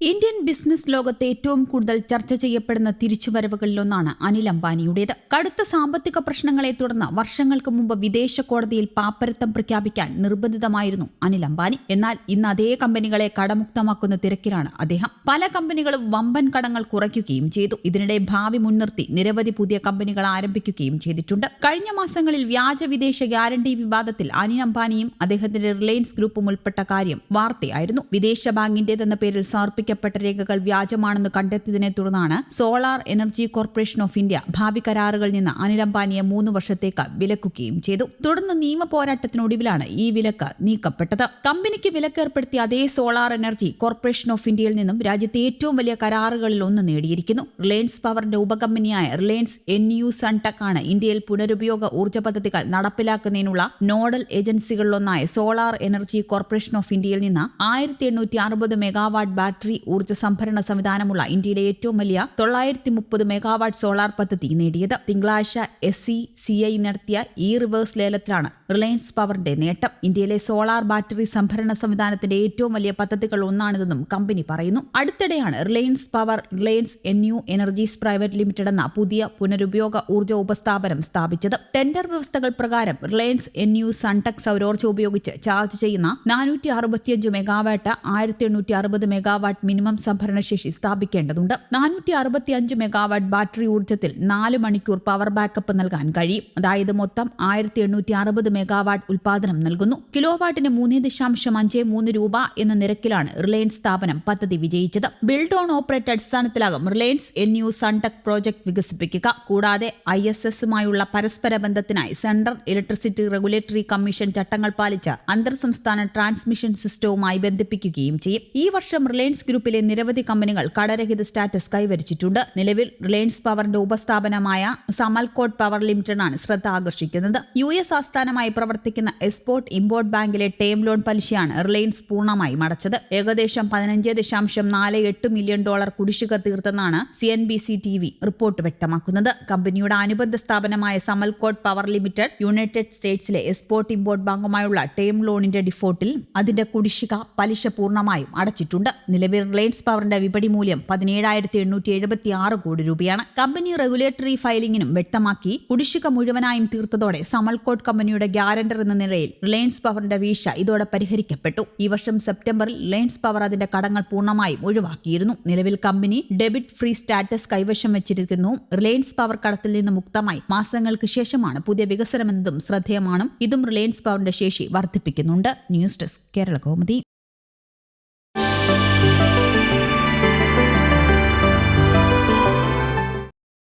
Indian business ലോകത്ത് ഏറ്റവും കൂടുതൽ ചർച്ച ചെയ്യപ്പെടുന്ന തിരിച്ചുവരവുകളിലൊന്നാണ് അനിൽ അംബാനിയുടേത്. കടുത്ത സാമ്പത്തിക പ്രശ്നങ്ങളെ തുടർന്ന് വർഷങ്ങൾക്ക് മുമ്പ് വിദേശ കോടതിയിൽ പാപ്പരത്തം പ്രഖ്യാപിക്കാൻ നിർബന്ധിതമായിരുന്നു അനിൽ അംബാനി. എന്നാൽ ഇന്ന് അതേ കമ്പനികളെ കടമുക്തമാക്കുന്ന തിരക്കിലാണ് അദ്ദേഹം. പല കമ്പനികളും വമ്പൻ കടങ്ങൾ കുറയ്ക്കുകയും ചെയ്തു. ഇതിനിടെ ഭാവി മുൻനിർത്തി നിരവധി പുതിയ കമ്പനികൾ ആരംഭിക്കുകയും ചെയ്തിട്ടുണ്ട്. കഴിഞ്ഞ മാസങ്ങളിൽ വ്യാജ വിദേശ ഗ്യാരണ്ടി വിവാദത്തിൽ അനിൽ അംബാനിയും അദ്ദേഹത്തിന്റെ റിലയൻസ് ഗ്രൂപ്പും ഉൾപ്പെട്ട കാര്യം വാർത്തയായിരുന്നു. വിദേശ ബാങ്കിന്റേതെന്ന പേരിൽ സമർപ്പിക്കപ്പെട്ട രേഖകൾ വ്യാജമാണെന്ന് കണ്ടെത്തിയതിനെ തുടർന്നാണ് solar energy corporation of India ഭാവി കരാറുകളിൽ നിന്ന് അനിൽ അംബാനിയെ മൂന്ന് വർഷത്തേക്ക് വിലക്കുകയും ചെയ്തു. തുടർന്ന് നിയമ പോരാട്ടത്തിനൊടുവിലാണ് ഈ വിലക്ക് നീക്കപ്പെട്ടത്. കമ്പനിക്ക് വിലക്കേർപ്പെടുത്തിയ അതേ സോളാർ എനർജി കോർപ്പറേഷൻ ഓഫ് ഇന്ത്യയിൽ നിന്നും രാജ്യത്തെ ഏറ്റവും വലിയ കരാറുകളിൽ ഒന്ന് നേടിയിരിക്കുന്നു. റിലയൻസ് പവറിന്റെ ഉപകമ്പനിയായ റിലയൻസ് എൻ യു സൺടെക് ആണ് ഇന്ത്യയിൽ പുനരുപയോഗ ഊർജ പദ്ധതികൾ നടപ്പിലാക്കുന്നതിനുള്ള നോഡൽ ഏജൻസികളിലൊന്നായ സോളാർ എനർജി കോർപ്പറേഷൻ ഓഫ് ഇന്ത്യയിൽ നിന്ന് ആയിരത്തി എണ്ണൂറ്റി അറുപത് മെഗാവാട്ട് ബാറ്ററി ഊർജ സംഭരണ സംവിധാനമുള്ള ഇന്ത്യയിലെ ഏറ്റവും വലിയ തൊള്ളായിരത്തി മുപ്പത് മെഗാവാട്ട് സോളാർ പദ്ധതി നേടിയത് തിങ്കളാഴ്ച എസ് സി സി ഐ നടത്തിയ ഈ റിവേഴ്സ് ലേലത്തിലാണ് റിലയൻസ് പവറിന്റെ നേട്ടം. ഇന്ത്യയിലെ സോളാർ ബാറ്ററി സംഭരണ സംവിധാനത്തിന്റെ ഏറ്റവും വലിയ പദ്ധതികൾ ഒന്നാണിതെന്നും കമ്പനി പറയുന്നു. അടുത്തിടെയാണ് Reliance power Reliance N U energies private limited എന്ന പുതിയ പുനരുപയോഗ ഊർജ ഉപസ്ഥാപനം സ്ഥാപിച്ചത്. ടെൻഡർ വ്യവസ്ഥകൾ പ്രകാരം റിലയൻസ് എൻ യു സൺടെക് സൗരോർജം ഉപയോഗിച്ച് ചാർജ് ചെയ്യുന്ന നാനൂറ്റി അറുപത്തിയഞ്ച് മെഗാവാട്ട് ആയിരത്തി എണ്ണൂറ്റി അറുപത് മെഗാവാട്ട് മിനിമം സംഭരണശേഷി സ്ഥാപിക്കേണ്ടതുണ്ട്. നാനൂറ്റി അറുപത്തി അഞ്ച് മെഗാവാട്ട് ബാറ്ററി ഊർജത്തിൽ നാല് മണിക്കൂർ പവർ ബാക്കപ്പ് നൽകാൻ കഴിയും. അതായത് മൊത്തം ആയിരത്തി എണ്ണൂറ്റി അറുപത് മെഗാവാട്ട് ഉൽപാദനം നൽകുന്നു. കിലോവാട്ടിന് മൂന്ന് ദശാംശം അഞ്ച് മൂന്ന് രൂപ എന്ന നിരക്കിലാണ് റിലയൻസ് സ്ഥാപനം പദ്ധതി വിജയിച്ചത്. Build on operate അടിസ്ഥാനത്തിലാകും Reliance N U Suntech project വികസിപ്പിക്കുക. കൂടാതെ ഐ എസ് എസുമായുള്ള പരസ്പര ബന്ധത്തിനായി സെൻട്രൽ ഇലക്ട്രിസിറ്റി റെഗുലേറ്ററി കമ്മീഷൻ ചട്ടങ്ങൾ പാലിച്ച് അന്തർ സംസ്ഥാന ട്രാൻസ്മിഷൻ സിസ്റ്റവുമായി ബന്ധിപ്പിക്കുകയും ചെയ്യും. ഈ വർഷം റിലയൻസ് ഗ്രൂപ്പിലെ നിരവധി കമ്പനികൾ കടരഹിത സ്റ്റാറ്റസ് കൈവരിച്ചിട്ടുണ്ട്. നിലവിൽ റിലയൻസ് പവറിന്റെ ഉപസ്ഥാപനമായ സമൽകോട്ട് പവർ ലിമിറ്റഡാണ് ശ്രദ്ധ ആകർഷിക്കുന്നത്. യു എസ് ആസ്ഥാനമായി പ്രവർത്തിക്കുന്ന എക്സ്പോർട്ട് ഇമ്പോർട്ട് ബാങ്കിലെ ടേം ലോൺ പലിശയാണ് റിലയൻസ് പൂർണമായും അടച്ചത് ഏകദേശം പതിനഞ്ച് ദശാംശം നാല് എട്ട് മില്യൺ ഡോളർ കുടിശ്ശിക തീർത്തെന്നാണ് C N B C T V report വ്യക്തമാക്കുന്നത്. കമ്പനിയുടെ അനുബന്ധ സ്ഥാപനമായ സമൽകോട്ട് പവർ ലിമിറ്റഡ് യുണൈറ്റഡ് സ്റ്റേറ്റ്സിലെ എക്സ്പോർട്ട് ഇമ്പോർട്ട് ബാങ്കുമായുള്ള ടേം ലോണിന്റെ ഡിഫോൾട്ടിൽ അതിന്റെ കുടിശ്ശിക പലിശ പൂർണമായും അടച്ചിട്ടുണ്ട്. നിലവിൽ റിലയൻസ് പവറിന്റെ വിപണി മൂല്യം പതിനേഴായിരത്തി എണ്ണൂറ്റി എഴുപത്തി ആറ് കോടി രൂപയാണ്. കമ്പനി റെഗുലേറ്ററി ഫയലിംഗിനും വ്യക്തമാക്കി കുടിശ്ശിക മുഴുവനായും തീർത്തതോടെ സമൽകോട്ട് കമ്പനിയുടെ ഗ്യാരണ്ടർ എന്ന നിലയിൽ റിലയൻസ് പവറിന്റെ വീഴ്ച ഇതോടെ പരിഹരിക്കപ്പെട്ടു. ഈ വർഷം സെപ്റ്റംബറിൽ റിലയൻസ് പവർ അതിന്റെ കടങ്ങൾ പൂർണമായും ഒഴിവാക്കിയിരുന്നു. നിലവിൽ കമ്പനി ഡെബിറ്റ് ഫ്രീ സ്റ്റാറ്റസ് കൈവശം വെച്ചിരിക്കുന്നു. റിലയൻസ് പവർ കടത്തിൽ നിന്ന് മുക്തമായി മാസങ്ങൾക്ക് ശേഷമാണ് പുതിയ വികസനമെന്നതും ശ്രദ്ധേയമാണ്. ഇതും റിലയൻസ് പവറിന്റെ ശേഷി വർദ്ധിപ്പിക്കുന്നുണ്ട്. News desk Kerala Kaumudi.